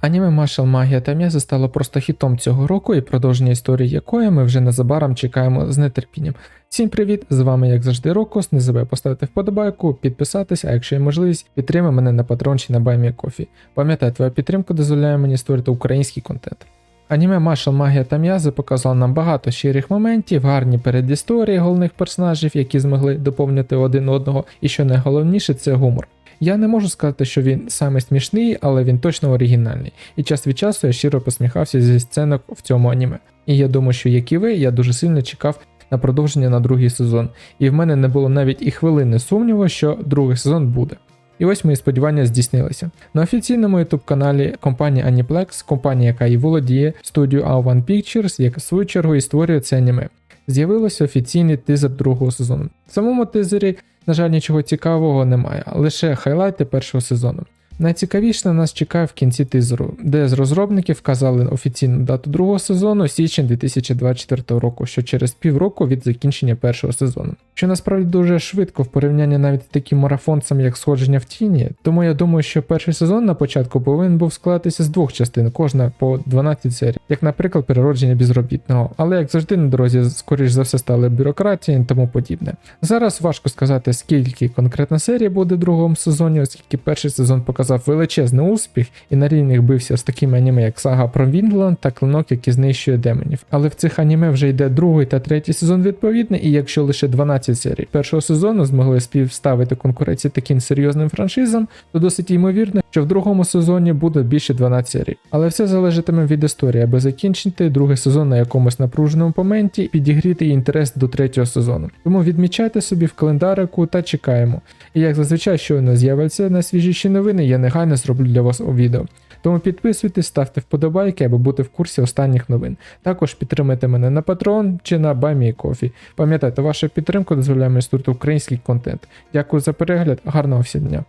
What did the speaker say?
Аніме Маршал Магія та м'язи стало просто хітом цього року і продовження історії якої ми вже незабаром чекаємо з нетерпінням. Всім привіт! З вами, як завжди, Рокос. Не забувай поставити вподобайку, підписатися, а якщо є можливість, підтримай мене на Patreon чи на BuyMeCoffee. Пам'ятай, твоя підтримка дозволяє мені створити український контент. Аніме Маршал Магія та м'язи показало нам багато щирих моментів, гарні передісторії головних персонажів, які змогли доповнити один одного, і що найголовніше, це гумор. Я не можу сказати, що він саме смішний, але він точно оригінальний. І час від часу я щиро посміхався зі сценок в цьому аніме. І я думаю, що як і ви, я дуже сильно чекав на продовження на другий сезон. І в мене не було навіть і хвилини сумніву, що другий сезон буде. І ось мої сподівання здійснилися. На офіційному youtube каналі компанії Aniplex, компанія, яка і володіє студією A1 Pictures, яка в свою чергу і створює це аніме. З'явився офіційний тизер другого сезону. В самому тизері, на жаль, нічого цікавого немає, лише хайлайти першого сезону. Найцікавіше на нас чекає в кінці тизеру, де з розробників вказали офіційну дату другого сезону січень 2024 року, що через півроку від закінчення першого сезону. Що насправді дуже швидко в порівнянні навіть з таким марафонцем, як сходження в тіні. Тому я думаю, що перший сезон на початку повинен був складатися з двох частин, кожна по 12 серій, як, наприклад, переродження безробітного. Але як завжди на дорозі, скоріш за все, стали бюрократія і тому подібне. Зараз важко сказати, скільки конкретна серія буде в другому сезоні, оскільки перший сезон показав величезний успіх і на рівних бився з такими аніме, як сага про Віндланд та клинок, який знищує демонів. Але в цих аніме вже йде другий та третій сезон відповідно, і якщо лише 12 серій першого сезону змогли співставити конкуренції таким серйозним франшизам, то досить ймовірно, що в другому сезоні буде більше 12 серій. Але все залежатиме від історії, аби закінчити другий сезон на якомусь напруженому моменті і підігріти інтерес до третього сезону. Тому відмічайте собі в календарику та чекаємо. І як зазвичай, щойно з'являться найсвіжіші новини, я негайно зроблю для вас у відео. Тому підписуйтесь, ставте вподобайки, аби бути в курсі останніх новин. Також підтримайте мене на Patreon чи на BuyMeCoffee. Пам'ятайте, ваша підтримка дозволяє мені створити український контент. Дякую за перегляд, гарного всім дня!